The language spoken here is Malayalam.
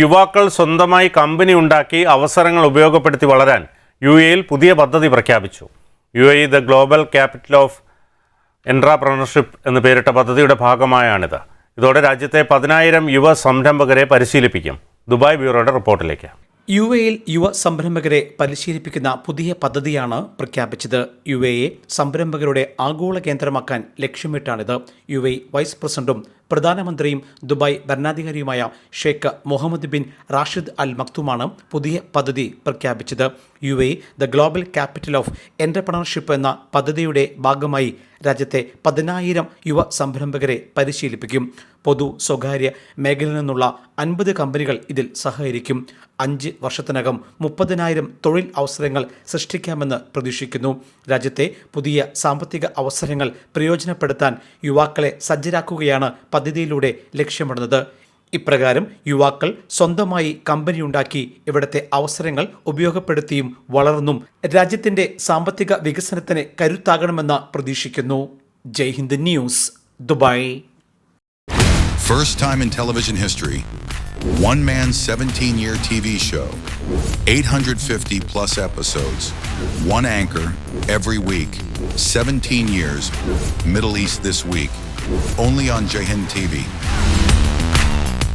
യുവാക്കൾ സ്വന്തമായി കമ്പനി ഉണ്ടാക്കി അവസരങ്ങൾ ഉപയോഗപ്പെടുത്തി വളരാൻ യു എയിൽ പുതിയ പദ്ധതി പ്രഖ്യാപിച്ചു. U A the global capital of entrepreneurship എന്ന് പേരിട്ട പദ്ധതിയുടെ ഭാഗമായാണിത്. ഇതോടെ രാജ്യത്തെ പതിനായിരം യുവ സംരംഭകരെ പരിശീലിപ്പിക്കും. ദുബായ് ബ്യൂറോയുടെ റിപ്പോർട്ടിലേക്ക്. യു എയിൽ യുവ സംരംഭകരെ പരിശീലിപ്പിക്കുന്ന പുതിയ പദ്ധതിയാണ് പ്രഖ്യാപിച്ചത്. യു എയെ സംരംഭകരുടെ ആഗോള കേന്ദ്രമാക്കാൻ ലക്ഷ്യമിട്ടാണിത്. യു എ വൈസ് പ്രസിഡന്റും പ്രധാനമന്ത്രിയും ദുബായ് ഭരണാധികാരിയുമായ ഷെയ്ഖ് മുഹമ്മദ് ബിൻ റാഷിദ് അൽ മക്തുമാണ് പുതിയ പദ്ധതി പ്രഖ്യാപിച്ചത്. U A the global capital of entrepreneurship എന്ന പദ്ധതിയുടെ ഭാഗമായി രാജ്യത്തെ പതിനായിരം യുവ സംരംഭകരെ പരിശീലിപ്പിക്കും. പൊതു സ്വകാര്യ മേഖലയിൽ നിന്നുള്ള അൻപത് കമ്പനികൾ ഇതിൽ സഹകരിക്കും. അഞ്ച് വർഷത്തിനകം മുപ്പതിനായിരം തൊഴിൽ അവസരങ്ങൾ സൃഷ്ടിക്കാമെന്ന് പ്രതീക്ഷിക്കുന്നു. രാജ്യത്തെ പുതിയ സാമ്പത്തിക അവസരങ്ങൾ പ്രയോജനപ്പെടുത്താൻ യുവാക്കളെ സജ്ജരാക്കുകയാണ് പദ്ധതിയിലൂടെ ലക്ഷ്യമിടുന്നത്. ഇപ്രകാരം യുവാക്കൾ സ്വന്തമായി കമ്പനിയുണ്ടാക്കി ഇവിടത്തെ അവസരങ്ങൾ ഉപയോഗപ്പെടുത്തിയും വളർന്നും രാജ്യത്തിന്റെ സാമ്പത്തിക വികസനത്തിന് കരുത്താകണമെന്ന് പ്രതീക്ഷിക്കുന്നു Jaihind news Dubai First time in television history, one man 17 year TV show, 850 plus episodes, one anchor every week, 17 years, Middle East This Week, only on Jahin TV.